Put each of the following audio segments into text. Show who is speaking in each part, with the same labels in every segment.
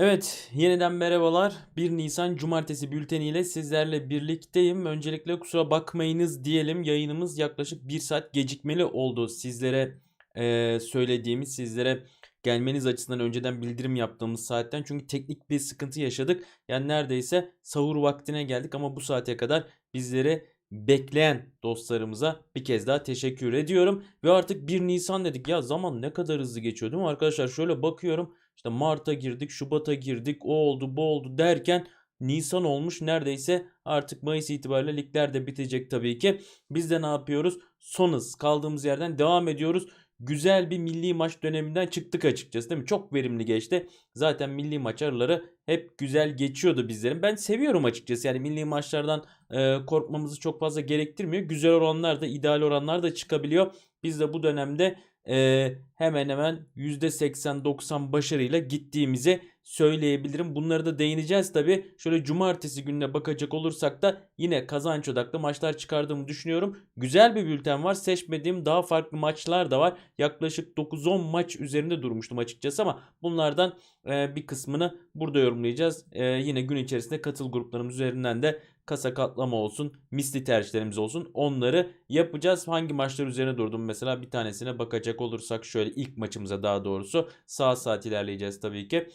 Speaker 1: Evet, yeniden merhabalar. 1 Nisan Cumartesi bülteniyle sizlerle birlikteyim. Öncelikle kusura bakmayınız diyelim. Yayınımız yaklaşık 1 saat gecikmeli oldu. Sizlere eee, söylediğimiz, sizlere gelmeniz açısından önceden bildirim yaptığımız saatten. Çünkü teknik bir sıkıntı yaşadık. Yani neredeyse sahur vaktine geldik ama bu saate kadar bizleri bekleyen dostlarımıza bir kez daha teşekkür ediyorum. Ve artık 1 Nisan dedik. Ya zaman ne kadar hızlı geçiyor değil mi arkadaşlar? Şöyle bakıyorum. İşte Mart'a girdik, Şubat'a girdik, o oldu, bu oldu derken Nisan olmuş neredeyse artık Mayıs itibariyle ligler de bitecek tabii ki. Biz de ne yapıyoruz? Son hız kaldığımız yerden devam ediyoruz. Güzel bir milli maç döneminden çıktık açıkçası değil mi? Çok verimli geçti. Zaten milli maç araları hep güzel geçiyordu bizlerin. Ben seviyorum açıkçası. Yani milli maçlardan e, korkmamızı çok fazla gerektirmiyor. Güzel oranlar da ideal oranlar da çıkabiliyor. Biz de bu dönemde e, hemen hemen %80-90 başarıyla gittiğimizi söyleyebilirim. Bunları da değineceğiz tabi. Şöyle cumartesi gününe bakacak olursak da yine kazanç odaklı maçlar çıkardığımı düşünüyorum. Güzel bir bülten var. Seçmediğim daha farklı maçlar da var. Yaklaşık 9-10 maç üzerinde durmuştum açıkçası ama bunlardan e, bir kısmını burada yorumlayacağız. E, yine gün içerisinde katıl gruplarımız üzerinden de kasa katlama olsun, misli tercihlerimiz olsun onları yapacağız. Hangi maçlar üzerine durdum mesela bir tanesine bakacak olursak şöyle ilk maçımıza daha doğrusu sağ saat ilerleyeceğiz tabii ki.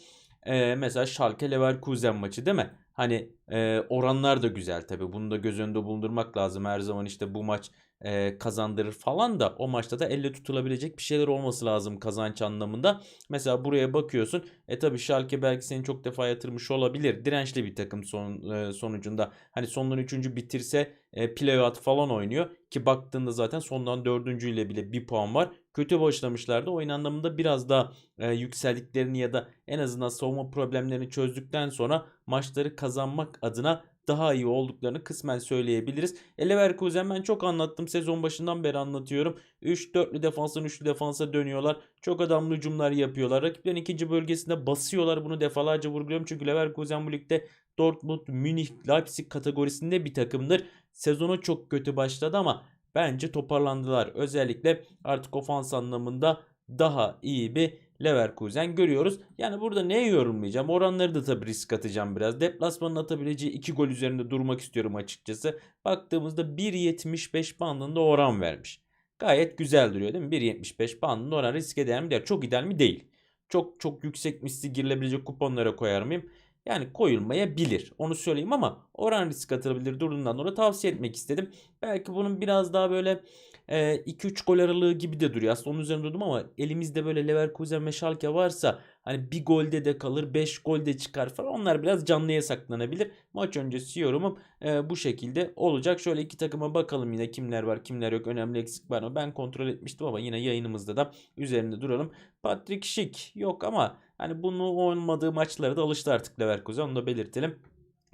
Speaker 1: Ee, mesela Schalke Leverkusen maçı değil mi? Hani e, oranlar da güzel tabii. Bunu da göz önünde bulundurmak lazım. Her zaman işte bu maç e, kazandırır falan da o maçta da elle tutulabilecek bir şeyler olması lazım kazanç anlamında. Mesela buraya bakıyorsun. E tabii Schalke belki seni çok defa yatırmış olabilir. Dirençli bir takım son, e, sonucunda. Hani sondan üçüncü bitirse e, playout falan oynuyor. Ki baktığında zaten sondan dördüncü ile bile bir puan var. Kötü başlamışlardı. Oyun anlamında biraz daha e, yükseldiklerini ya da en azından savunma problemlerini çözdükten sonra maçları kazanmak adına daha iyi olduklarını kısmen söyleyebiliriz. E Leverkusen ben çok anlattım. Sezon başından beri anlatıyorum. 3-4'lü defanstan 3'lü defansa dönüyorlar. Çok adamlı hücumlar yapıyorlar. Rakiplerin ikinci bölgesinde basıyorlar. Bunu defalarca vurguluyorum. Çünkü Leverkusen bu ligde Dortmund, Münih, Leipzig kategorisinde bir takımdır. Sezonu çok kötü başladı ama bence toparlandılar. Özellikle artık ofans anlamında daha iyi bir Leverkusen görüyoruz. Yani burada neye yorumlayacağım? Oranları da tabii risk atacağım biraz. Deplasmanın atabileceği 2 gol üzerinde durmak istiyorum açıkçası. Baktığımızda 1.75 bandında oran vermiş. Gayet güzel duruyor değil mi? 1.75 bandında oran risk eder mi? Çok ideal mi? Değil. Çok çok yüksek misli girilebilecek kuponlara koyar mıyım? Yani koyulmayabilir. Onu söyleyeyim ama oran risk atılabilir durduğundan dolayı tavsiye etmek istedim. Belki bunun biraz daha böyle 2-3 gol aralığı gibi de duruyor. Aslında onun üzerinde durdum ama elimizde böyle Leverkusen ve Schalke varsa hani bir golde de kalır 5 golde çıkar falan onlar biraz canlıya saklanabilir. Maç öncesi yorumum e, bu şekilde olacak. Şöyle iki takıma bakalım yine kimler var kimler yok önemli eksik var mı? Ben kontrol etmiştim ama yine yayınımızda da üzerinde duralım. Patrick Schick yok ama hani bunu olmadığı maçlara da alıştı artık Leverkusen onu da belirtelim.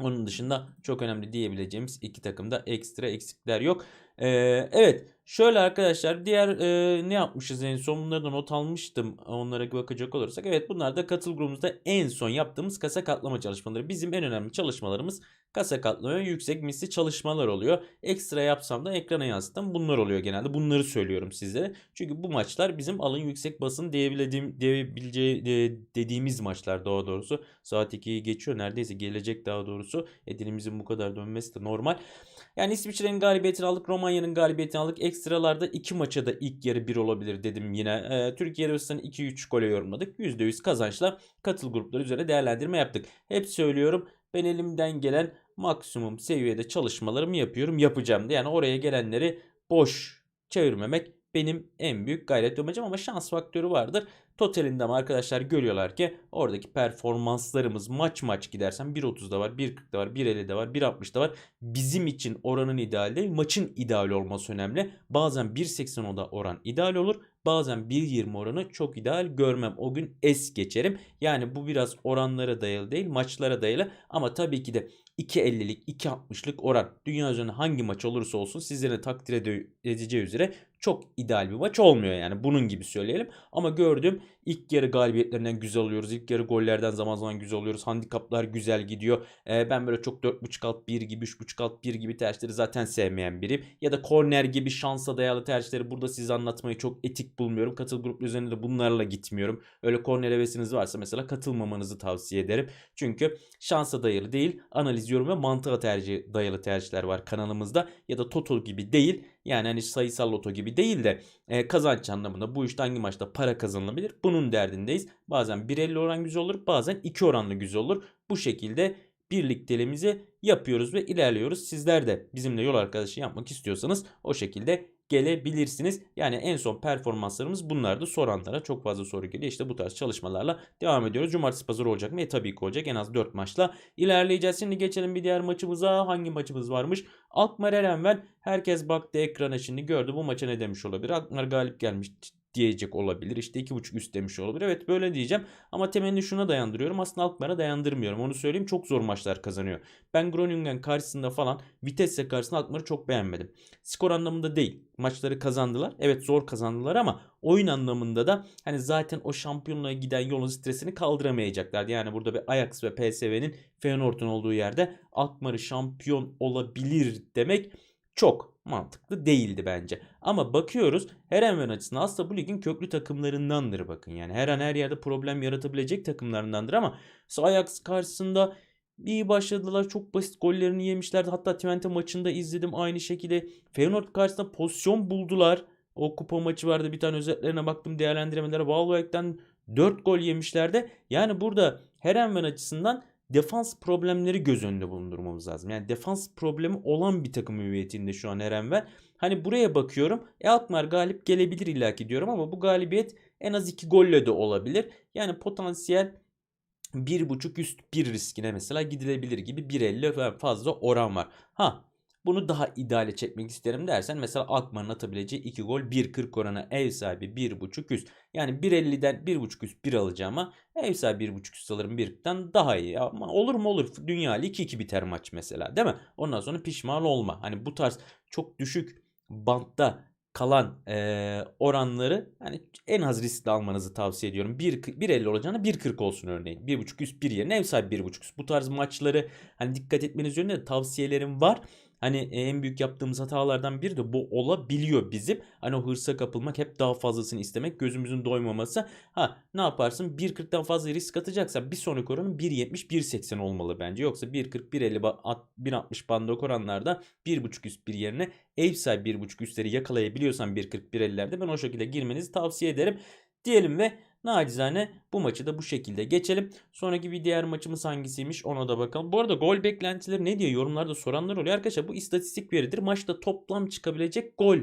Speaker 1: Onun dışında çok önemli diyebileceğimiz iki takımda ekstra eksikler yok. Ee, evet şöyle arkadaşlar diğer e, ne yapmışız en son bunları da not almıştım onlara bakacak olursak. Evet bunlar da katıl grubumuzda en son yaptığımız kasa katlama çalışmaları. Bizim en önemli çalışmalarımız kasa katlama yüksek misli çalışmalar oluyor. Ekstra yapsam da ekrana yansıtan bunlar oluyor genelde. Bunları söylüyorum sizlere. Çünkü bu maçlar bizim alın yüksek basın diyebileceğim, diyebileceği de, dediğimiz maçlar daha doğrusu. Saat 2'yi geçiyor neredeyse gelecek daha doğrusu. E, bu kadar dönmesi de normal. Yani İsviçre'nin galibiyetini aldık. Romanya'nın galibiyetini aldık. Ekstralarda iki maça da ilk yarı 1 olabilir dedim yine. Ee, Türkiye arasında 2-3 gole yorumladık. %100 kazançla katıl grupları üzerine değerlendirme yaptık. Hep söylüyorum ben elimden gelen maksimum seviyede çalışmalarımı yapıyorum. Yapacağım yani oraya gelenleri boş çevirmemek benim en büyük gayret amacım ama şans faktörü vardır. Totalinde ama arkadaşlar görüyorlar ki oradaki performanslarımız maç maç gidersen 1.30'da var, 1.40'da var, 1.50'de var, 1.60'da var. Bizim için oranın ideal değil, maçın ideal olması önemli. Bazen 1.80'da oran ideal olur. Bazen 1.20 oranı çok ideal görmem. O gün es geçerim. Yani bu biraz oranlara dayalı değil, maçlara dayalı. Ama tabii ki de 2.50'lik, 2.60'lık oran dünya üzerinde hangi maç olursa olsun sizlerin takdir edeceği üzere çok ideal bir maç olmuyor yani bunun gibi söyleyelim. Ama gördüğüm İlk yarı galibiyetlerinden güzel alıyoruz. İlk yarı gollerden zaman zaman güzel alıyoruz. Handikaplar güzel gidiyor. Ee, ben böyle çok 4.5 alt 1 gibi 3.5 alt 1 gibi tercihleri zaten sevmeyen biriyim. Ya da korner gibi şansa dayalı tercihleri burada size anlatmayı çok etik bulmuyorum. Katıl grup üzerinde de bunlarla gitmiyorum. Öyle korner hevesiniz varsa mesela katılmamanızı tavsiye ederim. Çünkü şansa dayalı değil analiz, yorum ve mantığa tercih dayalı tercihler var kanalımızda. Ya da Toto gibi değil yani hani sayısal loto gibi değil de e, kazanç anlamında bu işte hangi maçta para kazanılabilir bunun derdindeyiz. Bazen 1.50 oran güzel olur bazen 2 oranlı güzel olur. Bu şekilde birlikteliğimizi yapıyoruz ve ilerliyoruz. Sizler de bizimle yol arkadaşı yapmak istiyorsanız o şekilde gelebilirsiniz. Yani en son performanslarımız bunlardı. Soranlara çok fazla soru geliyor. İşte bu tarz çalışmalarla devam ediyoruz. Cumartesi pazar olacak mı? E tabii ki olacak. En az 4 maçla ilerleyeceğiz. Şimdi geçelim bir diğer maçımıza. Hangi maçımız varmış? Alkmaar Erenvel. Herkes baktı ekrana şimdi gördü. Bu maça ne demiş olabilir? Alkmaar galip gelmiş diyecek olabilir. İşte 2.5 üst demiş olabilir. Evet böyle diyeceğim. Ama temelini şuna dayandırıyorum. Aslında Alkmaar'a dayandırmıyorum. Onu söyleyeyim. Çok zor maçlar kazanıyor. Ben Groningen karşısında falan Vitesse karşısında Alkmaar'ı çok beğenmedim. Skor anlamında değil. Maçları kazandılar. Evet zor kazandılar ama oyun anlamında da hani zaten o şampiyonluğa giden yolun stresini kaldıramayacaklardı. Yani burada bir Ajax ve PSV'nin Feyenoord'un olduğu yerde Alkmaar'ı şampiyon olabilir demek çok mantıklı değildi bence. Ama bakıyoruz Herenven açısından aslında bu ligin köklü takımlarındandır bakın. Yani her an her yerde problem yaratabilecek takımlarındandır ama Ajax karşısında iyi başladılar. Çok basit gollerini yemişlerdi. Hatta Twente maçında izledim aynı şekilde. Feyenoord karşısında pozisyon buldular. O kupa maçı vardı. Bir tane özetlerine baktım değerlendirmelere. Valbuen'den 4 gol yemişlerdi. Yani burada Herenven açısından defans problemleri göz önünde bulundurmamız lazım. Yani defans problemi olan bir takım hüviyetinde şu an Erenver. Hani buraya bakıyorum. E Alkmaar galip gelebilir illaki diyorum ama bu galibiyet en az 2 golle de olabilir. Yani potansiyel 1.5 üst 1 riskine mesela gidilebilir gibi 1.50 fazla oran var. Ha bunu daha ideale çekmek isterim dersen mesela Alkmaar'ın atabileceği 2 gol 1.40 oranı ev sahibi 1.5 üst. Yani 1.50'den 1.5 üst 1 alacağıma ev sahibi 1.5 üst alırım 1.40'dan daha iyi. Ama olur mu olur. Dünya Ligi 2-2 biter maç mesela değil mi? Ondan sonra pişman olma. Hani bu tarz çok düşük bantta kalan e, oranları hani en az riskli almanızı tavsiye ediyorum. 1.50 olacağına 1.40 olsun örneğin. 1.5 üst 1 yerine ev sahibi 1.5 üst. Bu tarz maçları hani dikkat etmeniz yönünde tavsiyelerim var. Hani en büyük yaptığımız hatalardan biri de bu olabiliyor bizim. Hani o hırsa kapılmak hep daha fazlasını istemek gözümüzün doymaması. Ha ne yaparsın 1.40'dan fazla risk atacaksan bir sonraki oranın 1.70 1.80 olmalı bence. Yoksa 1.40 1.50 1.60 bandı oranlarda 1.5 üst bir yerine ev sahibi 1.5 üstleri yakalayabiliyorsan 1.40 1.50'lerde ben o şekilde girmenizi tavsiye ederim. Diyelim ve Nacizane bu maçı da bu şekilde geçelim. Sonraki bir diğer maçımız hangisiymiş ona da bakalım. Bu arada gol beklentileri ne diye yorumlarda soranlar oluyor. Arkadaşlar bu istatistik veridir. Maçta toplam çıkabilecek gol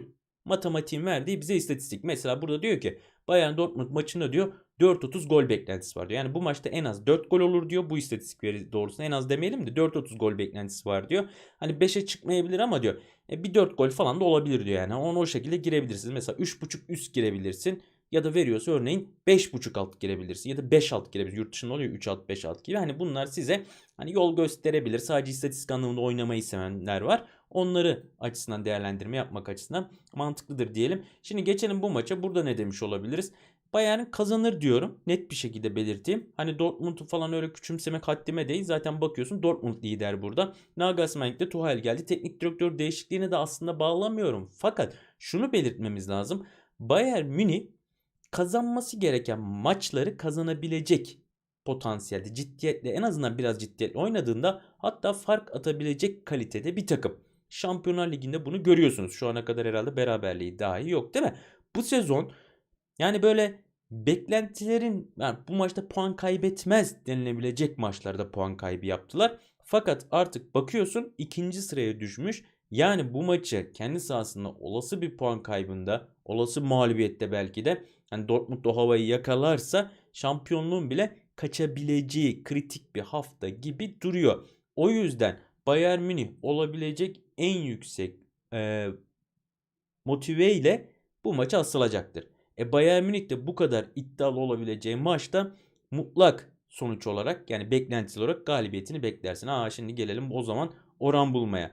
Speaker 1: matematiğin verdiği bize istatistik. Mesela burada diyor ki Bayern Dortmund maçında diyor 4.30 gol beklentisi var diyor. Yani bu maçta en az 4 gol olur diyor. Bu istatistik veri doğrusunda en az demeyelim de 4.30 gol beklentisi var diyor. Hani 5'e çıkmayabilir ama diyor e, bir 4 gol falan da olabilir diyor yani. Onu o şekilde girebilirsiniz. Mesela 3.5 üst girebilirsin ya da veriyorsa örneğin 5.5 alt girebilirsin ya da 5 alt girebilirsin. Yurt dışında oluyor 3 alt 5 alt gibi. Hani bunlar size hani yol gösterebilir. Sadece istatistik anlamında oynamayı sevenler var. Onları açısından değerlendirme yapmak açısından mantıklıdır diyelim. Şimdi geçelim bu maça. Burada ne demiş olabiliriz? Bayern kazanır diyorum. Net bir şekilde belirteyim. Hani Dortmund'u falan öyle küçümsemek haddime değil. Zaten bakıyorsun Dortmund lider burada. Nagelsmann'de Tuchel geldi. Teknik direktör değişikliğini de aslında bağlamıyorum. Fakat şunu belirtmemiz lazım. Bayern Münih kazanması gereken maçları kazanabilecek potansiyelde, ciddiyetle en azından biraz ciddiyetle oynadığında hatta fark atabilecek kalitede bir takım. Şampiyonlar Ligi'nde bunu görüyorsunuz. Şu ana kadar herhalde beraberliği dahi yok değil mi? Bu sezon yani böyle beklentilerin yani bu maçta puan kaybetmez denilebilecek maçlarda puan kaybı yaptılar. Fakat artık bakıyorsun ikinci sıraya düşmüş. Yani bu maçı kendi sahasında olası bir puan kaybında, olası mağlubiyette belki de hani Dortmund o havayı yakalarsa şampiyonluğun bile kaçabileceği kritik bir hafta gibi duruyor. O yüzden Bayern Münih olabilecek en yüksek e, motive ile bu maça asılacaktır. E Bayern Münih de bu kadar iddialı olabileceği maçta mutlak sonuç olarak yani beklentisi olarak galibiyetini beklersin. Aa şimdi gelelim o zaman oran bulmaya.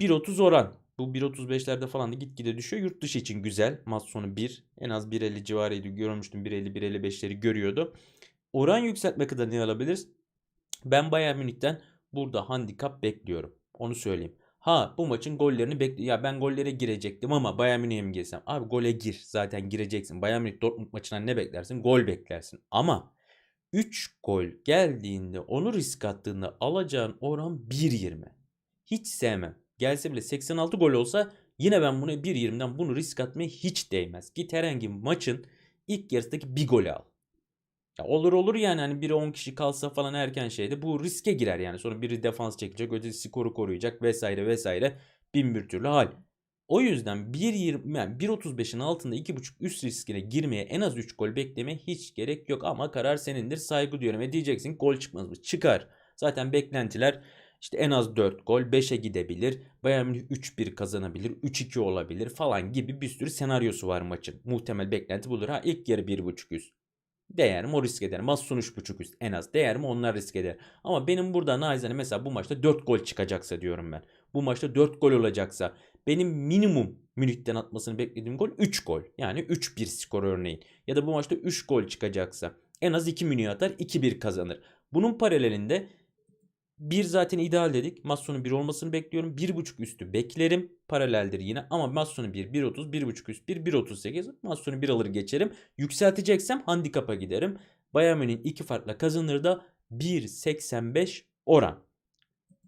Speaker 1: 1.30 oran. Bu 1.35'lerde falan da gitgide düşüyor. Yurt dışı için güzel. Maç sonu 1. En az 1.50 civarıydı. Görmüştüm 1.50 1.55'leri görüyordu. Oran yükseltmek adına ne alabiliriz? Ben Bayern Münih'ten burada handikap bekliyorum. Onu söyleyeyim. Ha bu maçın gollerini bekliyor. Ya ben gollere girecektim ama Bayern Münih'e mi girsem? Abi gole gir. Zaten gireceksin. Bayern Münih Dortmund maçından ne beklersin? Gol beklersin. Ama 3 gol geldiğinde onu risk attığında alacağın oran 1.20. Hiç sevmem. Gelse bile 86 gol olsa yine ben bunu 1.20'den bunu risk atmaya hiç değmez. Git herhangi maçın ilk yarısındaki bir golü al. Ya olur olur yani hani biri 10 kişi kalsa falan erken şeyde bu riske girer yani. Sonra biri defans çekecek, öteki skoru koruyacak vesaire vesaire bin bir türlü hal. O yüzden 1.20 yani 1.35'in altında 2.5 üst riskine girmeye en az 3 gol beklemeye hiç gerek yok ama karar senindir. Saygı duyuyorum ve diyeceksin gol çıkmaz mı? Çıkar. Zaten beklentiler işte en az 4 gol 5'e gidebilir. Bayern Münih 3-1 kazanabilir. 3-2 olabilir falan gibi bir sürü senaryosu var maçın. Muhtemel beklenti budur. Ha ilk yarı 1.5 üst. Değer mi o risk eder. Maç sonu 3.5 üst en az. Değer mi onlar risk eder. Ama benim burada naizane mesela bu maçta 4 gol çıkacaksa diyorum ben. Bu maçta 4 gol olacaksa benim minimum Münih'ten atmasını beklediğim gol 3 gol. Yani 3-1 skor örneğin. Ya da bu maçta 3 gol çıkacaksa en az 2 Münih atar 2-1 kazanır. Bunun paralelinde bir zaten ideal dedik. Maç sonu 1 olmasını bekliyorum. 1.5 üstü beklerim. Paraleldir yine. Ama maç sonu 1, 1.30, 1.5 üst 1, 1.38. Maç sonu 1 alır geçerim. Yükselteceksem handikapa giderim. Bayern Münih'in iki farkla kazanır da 1.85 oran.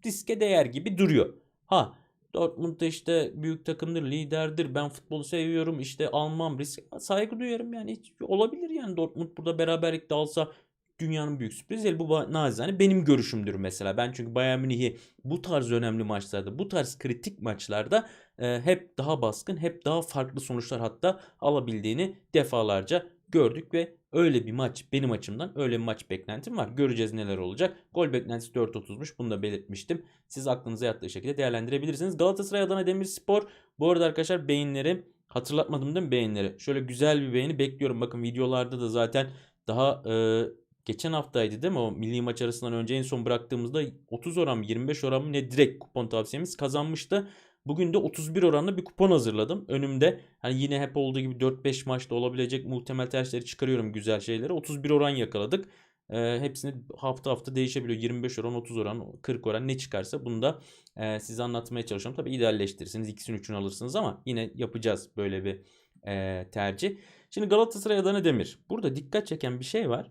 Speaker 1: Riske değer gibi duruyor. Ha Dortmund da işte büyük takımdır, liderdir. Ben futbolu seviyorum. işte almam risk. Saygı duyarım yani. Hiç olabilir yani Dortmund burada beraberlik de alsa dünyanın büyük sürprizi. Bu nazane benim görüşümdür mesela. Ben çünkü Bayern Münih'i bu tarz önemli maçlarda, bu tarz kritik maçlarda e, hep daha baskın, hep daha farklı sonuçlar hatta alabildiğini defalarca gördük ve öyle bir maç benim açımdan öyle bir maç beklentim var. Göreceğiz neler olacak. Gol beklentisi 4.30'muş. Bunu da belirtmiştim. Siz aklınıza yattığı şekilde değerlendirebilirsiniz. Galatasaray Adana Demirspor. Bu arada arkadaşlar beyinleri hatırlatmadım değil mi beyinleri? Şöyle güzel bir beğeni bekliyorum. Bakın videolarda da zaten daha e, geçen haftaydı değil mi? O milli maç arasından önce en son bıraktığımızda 30 oran mı 25 oran mı ne direkt kupon tavsiyemiz kazanmıştı. Bugün de 31 oranlı bir kupon hazırladım. Önümde hani yine hep olduğu gibi 4-5 maçta olabilecek muhtemel tercihleri çıkarıyorum güzel şeyleri. 31 oran yakaladık. E, hepsini hafta hafta değişebiliyor. 25 oran, 30 oran, 40 oran ne çıkarsa bunu da e, size anlatmaya çalışıyorum. Tabii idealleştirirsiniz. ikisini üçünü alırsınız ama yine yapacağız böyle bir e, tercih. Şimdi Galatasaray Adana Demir. Burada dikkat çeken bir şey var.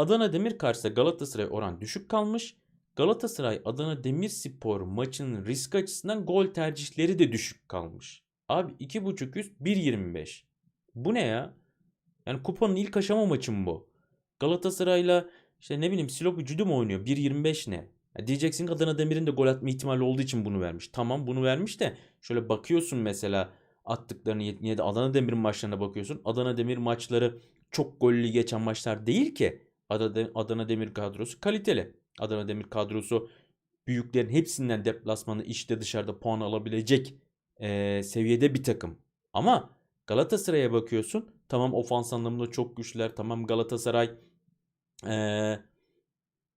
Speaker 1: Adana Demir karşısında Galatasaray oran düşük kalmış. Galatasaray Adana Demirspor maçının risk açısından gol tercihleri de düşük kalmış. Abi 2.5 üst 1.25. Bu ne ya? Yani kupanın ilk aşama maçı mı bu? Galatasaray'la işte ne bileyim Silopi Cüdü mü oynuyor? 1.25 ne? Ya diyeceksin ki Adana Demir'in de gol atma ihtimali olduğu için bunu vermiş. Tamam bunu vermiş de şöyle bakıyorsun mesela attıklarını yine de Adana Demir maçlarına bakıyorsun. Adana Demir maçları çok gollü geçen maçlar değil ki. Adana Demir kadrosu kaliteli. Adana Demir kadrosu büyüklerin hepsinden deplasmanı işte dışarıda puan alabilecek e, seviyede bir takım. Ama Galatasaray'a bakıyorsun. Tamam ofans anlamında çok güçlüler. Tamam Galatasaray e,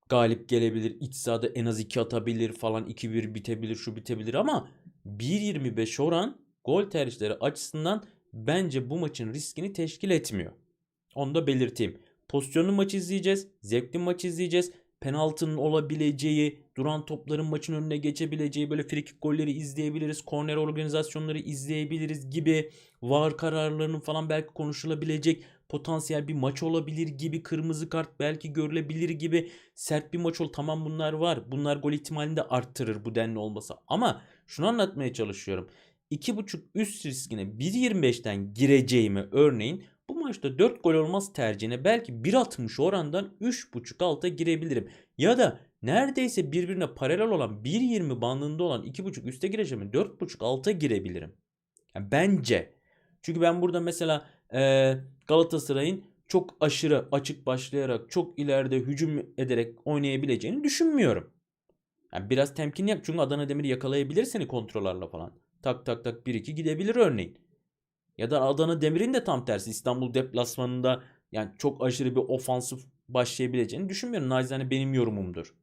Speaker 1: galip gelebilir. İç sahada en az 2 atabilir falan. 2-1 bitebilir şu bitebilir ama 1.25 oran gol tercihleri açısından bence bu maçın riskini teşkil etmiyor. Onu da belirteyim. Pozisyonlu maç izleyeceğiz. Zevkli maç izleyeceğiz. Penaltının olabileceği, duran topların maçın önüne geçebileceği böyle frikik golleri izleyebiliriz. Korner organizasyonları izleyebiliriz gibi. VAR kararlarının falan belki konuşulabilecek potansiyel bir maç olabilir gibi. Kırmızı kart belki görülebilir gibi. Sert bir maç ol. Tamam bunlar var. Bunlar gol ihtimalini de arttırır bu denli olmasa. Ama şunu anlatmaya çalışıyorum. 2.5 üst riskine 1.25'ten gireceğimi örneğin maçta 4 gol olmaz tercihine belki 1.60 orandan 3.5 alta girebilirim. Ya da neredeyse birbirine paralel olan 1.20 bandında olan 2.5 üste gireceğim 4.5 alta girebilirim. Yani bence. Çünkü ben burada mesela e, Galatasaray'ın çok aşırı açık başlayarak çok ileride hücum ederek oynayabileceğini düşünmüyorum. Yani biraz temkinli yap. Çünkü Adana Demir yakalayabilir seni kontrollerle falan. Tak tak tak 1-2 gidebilir örneğin. Ya da Adana Demir'in de tam tersi İstanbul deplasmanında yani çok aşırı bir ofansif başlayabileceğini düşünmüyorum. Naizane benim yorumumdur.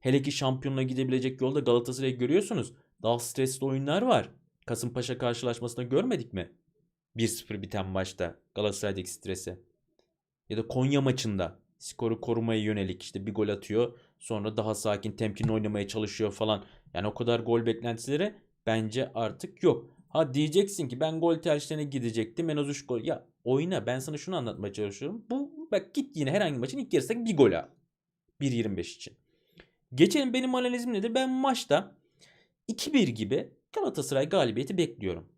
Speaker 1: Hele ki şampiyonla gidebilecek yolda Galatasaray'ı görüyorsunuz. Daha stresli oyunlar var. Kasımpaşa karşılaşmasında görmedik mi? 1-0 biten maçta Galatasaray'daki stresi. Ya da Konya maçında skoru korumaya yönelik işte bir gol atıyor. Sonra daha sakin temkinli oynamaya çalışıyor falan. Yani o kadar gol beklentileri bence artık yok. Ha diyeceksin ki ben gol tercihlerine gidecektim en az 3 gol. Ya oyna ben sana şunu anlatmaya çalışıyorum. Bu bak git yine herhangi bir maçın ilk yarısında bir gol al. 1.25 için. Geçelim benim analizim nedir? Ben maçta 2-1 gibi Galatasaray galibiyeti bekliyorum.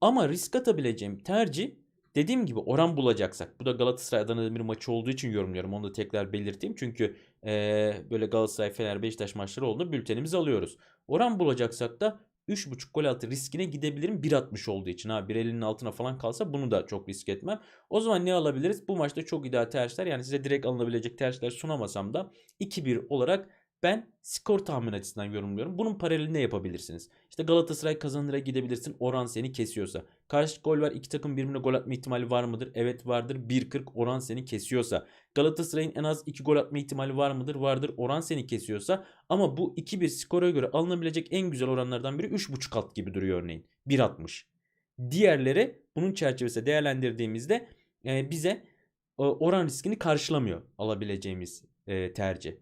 Speaker 1: Ama risk atabileceğim tercih dediğim gibi oran bulacaksak. Bu da Galatasaray Adana Demir maçı olduğu için yorumluyorum. Onu da tekrar belirteyim. Çünkü eee, böyle Galatasaray Fener Beşiktaş maçları olduğunda bültenimizi alıyoruz. Oran bulacaksak da 3.5 gol altı riskine gidebilirim 1.60 olduğu için. Ha 1.50'nin altına falan kalsa bunu da çok risk etmem. O zaman ne alabiliriz? Bu maçta çok ideal tercihler yani size direkt alınabilecek tercihler sunamasam da 2-1 olarak ben skor tahmin açısından yorumluyorum. Bunun paralelini ne yapabilirsiniz? İşte Galatasaray kazanıra gidebilirsin. Oran seni kesiyorsa. Karşı gol var. iki takım birbirine gol atma ihtimali var mıdır? Evet vardır. 1.40 oran seni kesiyorsa. Galatasaray'ın en az 2 gol atma ihtimali var mıdır? Vardır. Oran seni kesiyorsa. Ama bu 2-1 skora göre alınabilecek en güzel oranlardan biri 3.5 kat gibi duruyor örneğin. 1.60. Diğerleri bunun çerçevesinde değerlendirdiğimizde bize oran riskini karşılamıyor alabileceğimiz tercih.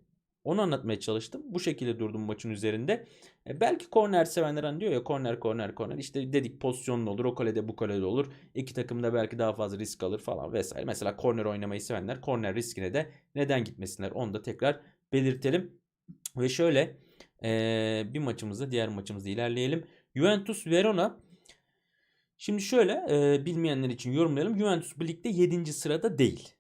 Speaker 1: Onu anlatmaya çalıştım. Bu şekilde durdum maçın üzerinde. E, belki korner sevenler hani diyor ya korner korner korner. İşte dedik pozisyonlu olur. O kalede bu kalede olur. İki takım da belki daha fazla risk alır falan vesaire. Mesela korner oynamayı sevenler korner riskine de neden gitmesinler onu da tekrar belirtelim. Ve şöyle e, bir maçımızda diğer maçımızda ilerleyelim. Juventus Verona Şimdi şöyle e, bilmeyenler için yorumlayalım. Juventus bu ligde 7. sırada değil.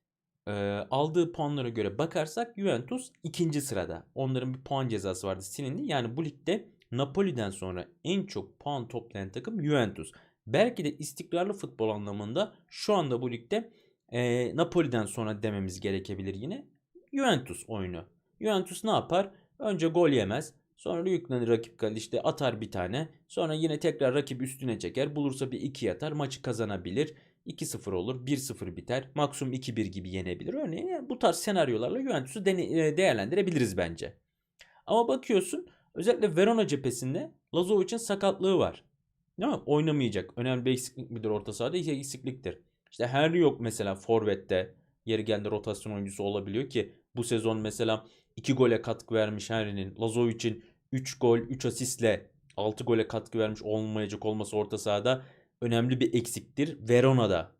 Speaker 1: E, aldığı puanlara göre bakarsak Juventus 2. sırada. Onların bir puan cezası vardı silindi. Yani bu ligde Napoli'den sonra en çok puan toplayan takım Juventus. Belki de istikrarlı futbol anlamında şu anda bu ligde e, Napoli'den sonra dememiz gerekebilir yine. Juventus oyunu. Juventus ne yapar? Önce gol yemez. Sonra yüklenir rakip kalede işte atar bir tane. Sonra yine tekrar rakip üstüne çeker. Bulursa bir 2 atar. Maçı kazanabilir. 2-0 olur. 1-0 biter. Maksimum 2-1 gibi yenebilir. Örneğin yani bu tarz senaryolarla Juventus'u dene- değerlendirebiliriz bence. Ama bakıyorsun özellikle Verona cephesinde Lazovic'in sakatlığı var. Değil mi? Oynamayacak. Önemli bir eksiklik midir orta sahada? Eksikliktir. İşte Henry yok mesela forvette. Yeri geldi rotasyon oyuncusu olabiliyor ki bu sezon mesela 2 gole katkı vermiş Henry'nin. Lazovic'in 3 gol 3 asistle 6 gole katkı vermiş olmayacak olması orta sahada önemli bir eksiktir Verona'da.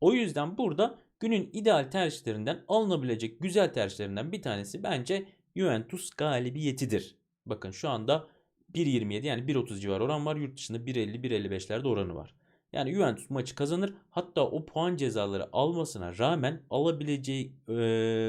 Speaker 1: O yüzden burada günün ideal tercihlerinden alınabilecek güzel tercihlerinden bir tanesi bence Juventus galibiyetidir. Bakın şu anda 1.27 yani 1.30 civar oran var. Yurt dışında 1.50 1.55'lerde oranı var. Yani Juventus maçı kazanır. Hatta o puan cezaları almasına rağmen alabileceği e,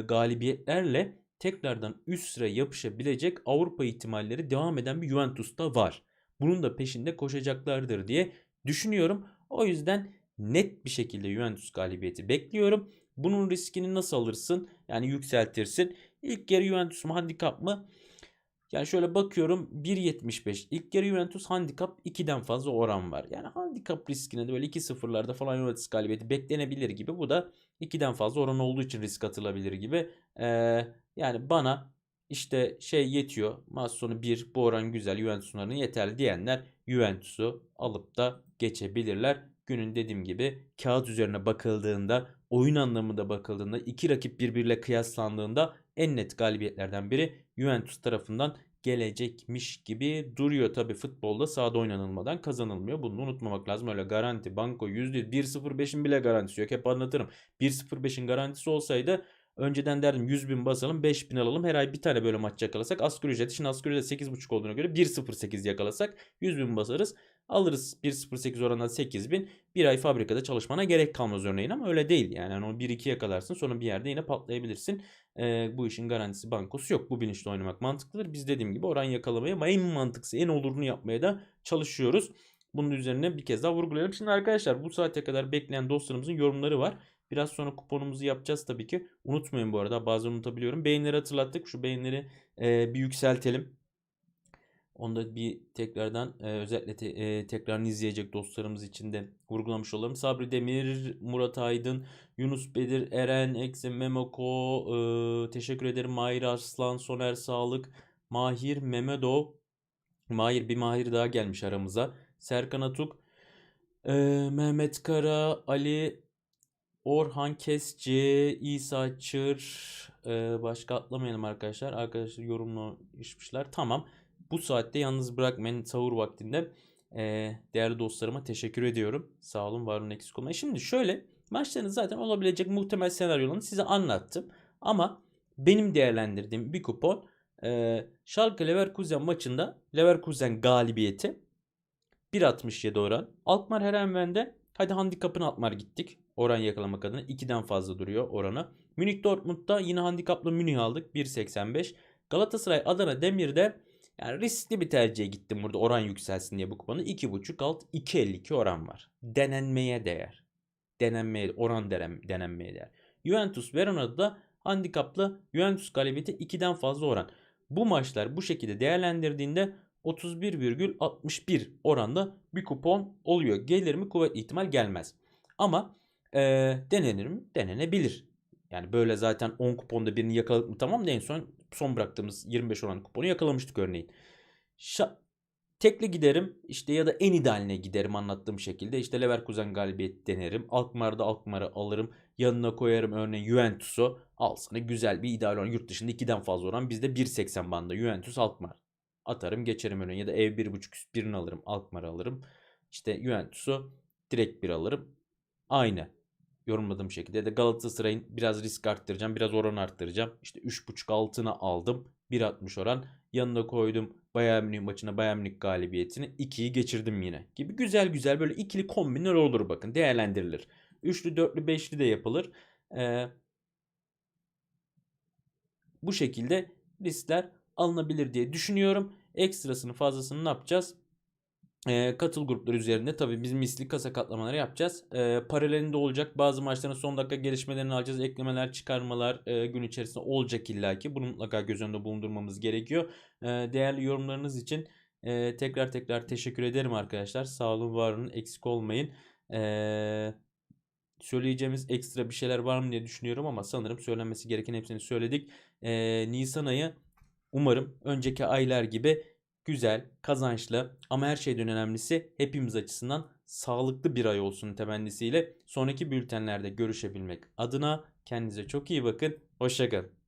Speaker 1: galibiyetlerle tekrardan üst sıra yapışabilecek Avrupa ihtimalleri devam eden bir Juventus'ta var. Bunun da peşinde koşacaklardır diye düşünüyorum. O yüzden net bir şekilde Juventus galibiyeti bekliyorum. Bunun riskini nasıl alırsın? Yani yükseltirsin. İlk yarı Juventus mu handikap mı? Yani şöyle bakıyorum 1.75 ilk yarı Juventus handikap 2'den fazla oran var. Yani handikap riskine de böyle 2-0'larda falan Juventus galibiyeti beklenebilir gibi. Bu da 2'den fazla oran olduğu için risk atılabilir gibi. Ee, yani bana işte şey yetiyor. Maç sonu 1 bu oran güzel Juventus'un oranı yeterli diyenler Juventus'u alıp da geçebilirler. Günün dediğim gibi kağıt üzerine bakıldığında oyun anlamında bakıldığında iki rakip birbiriyle kıyaslandığında en net galibiyetlerden biri Juventus tarafından gelecekmiş gibi duruyor. Tabi futbolda sahada oynanılmadan kazanılmıyor. Bunu unutmamak lazım. Öyle garanti, banko %100, 1.05'in bile garantisi yok. Hep anlatırım. 1.05'in garantisi olsaydı Önceden derdim 100 bin basalım 5 bin alalım. Her ay bir tane böyle maç yakalasak asgari ücret. Şimdi asgari ücret 8.5 olduğuna göre 1.08 yakalasak 100 bin basarız. Alırız 1.08 oranında 8 bin. Bir ay fabrikada çalışmana gerek kalmaz örneğin ama öyle değil. Yani, yani onu 1-2 yakalarsın sonra bir yerde yine patlayabilirsin. Ee, bu işin garantisi bankosu yok. Bu bilinçle oynamak mantıklıdır. Biz dediğim gibi oran yakalamaya en mantıklısı en olurunu yapmaya da çalışıyoruz. Bunun üzerine bir kez daha vurgulayalım. Şimdi arkadaşlar bu saate kadar bekleyen dostlarımızın yorumları var. Biraz sonra kuponumuzu yapacağız tabii ki. Unutmayın bu arada bazen unutabiliyorum. Beğenileri hatırlattık. Şu beğenileri e, bir yükseltelim. Onu da bir tekrardan e, özellikle te, e, tekrarını izleyecek dostlarımız için de vurgulamış olalım. Sabri Demir, Murat Aydın, Yunus Bedir, Eren, Ekse, Memoko, e, teşekkür ederim. Mahir Arslan, Soner Sağlık, Mahir Memedov, Mahir bir Mahir daha gelmiş aramıza. Serkan Atuk, e, Mehmet Kara, Ali Orhan Kesci, İsa Çır, e, başka atlamayalım arkadaşlar. Arkadaşlar yorumla işmişler. Tamam. Bu saatte yalnız bırakmayın sahur vaktinde. E, değerli dostlarıma teşekkür ediyorum. Sağ olun, var olun, eksik olmayın. Şimdi şöyle maçların zaten olabilecek muhtemel senaryolarını size anlattım. Ama benim değerlendirdiğim bir kupon e, Schalke Leverkusen maçında Leverkusen galibiyeti 1.67 oran. Alkmaar Herenven'de hadi handikapını Alkmaar gittik. Oran yakalamak adına 2'den fazla duruyor oranı. Münih Dortmund'da yine handikaplı Münih aldık 1.85. Galatasaray Adana Demir'de yani riskli bir tercihe gittim burada oran yükselsin diye bu kuponu. 2.5 alt 2.52 oran var. Denenmeye değer. Denenmeye oran denem, denenmeye değer. Juventus Verona'da da handikaplı Juventus galibiyeti 2'den fazla oran. Bu maçlar bu şekilde değerlendirdiğinde 31,61 oranda bir kupon oluyor. Gelir mi? Kuvvetli ihtimal gelmez. Ama e, denenir mi? Denenebilir. Yani böyle zaten 10 kuponda birini yakaladık mı tamam da en son son bıraktığımız 25 oran kuponu yakalamıştık örneğin. Şa tekli giderim işte ya da en idealine giderim anlattığım şekilde. İşte Leverkusen galibiyet denerim. Alkmaar'da Alkmaar'ı alırım. Yanına koyarım örneğin Juventus'u. Al sana güzel bir ideal oran. Yurt dışında 2'den fazla oran. Bizde 1.80 bandında Juventus Alkmaar. Atarım geçerim önüne ya da ev 1.5 üst birini alırım. Alkmaar'ı alırım. İşte Juventus'u direkt bir alırım. Aynı yorumladığım şekilde ya da Galatasaray'ın biraz risk arttıracağım. Biraz oran arttıracağım. İşte 3.5 altına aldım. 1.60 oran. Yanına koydum Bayern Münih maçına Bayern Münih galibiyetini. 2'yi geçirdim yine. Gibi güzel güzel böyle ikili kombinler olur bakın. Değerlendirilir. Üçlü, dörtlü, beşli de yapılır. Ee, bu şekilde riskler alınabilir diye düşünüyorum. Ekstrasını fazlasını ne yapacağız? Ee, katıl grupları üzerinde tabii biz misli kasa katlamaları yapacağız. Ee, paralelinde olacak bazı maçların son dakika gelişmelerini alacağız. Eklemeler, çıkarmalar e, gün içerisinde olacak illaki. Bunu mutlaka göz önünde bulundurmamız gerekiyor. Ee, değerli yorumlarınız için e, tekrar tekrar teşekkür ederim arkadaşlar. Sağ olun, var olun, eksik olmayın. Ee, söyleyeceğimiz ekstra bir şeyler var mı diye düşünüyorum ama sanırım söylenmesi gereken hepsini söyledik. Ee, Nisan ayı umarım önceki aylar gibi güzel, kazançlı ama her şeyden önemlisi hepimiz açısından sağlıklı bir ay olsun temennisiyle sonraki bültenlerde görüşebilmek adına kendinize çok iyi bakın. Hoşçakalın.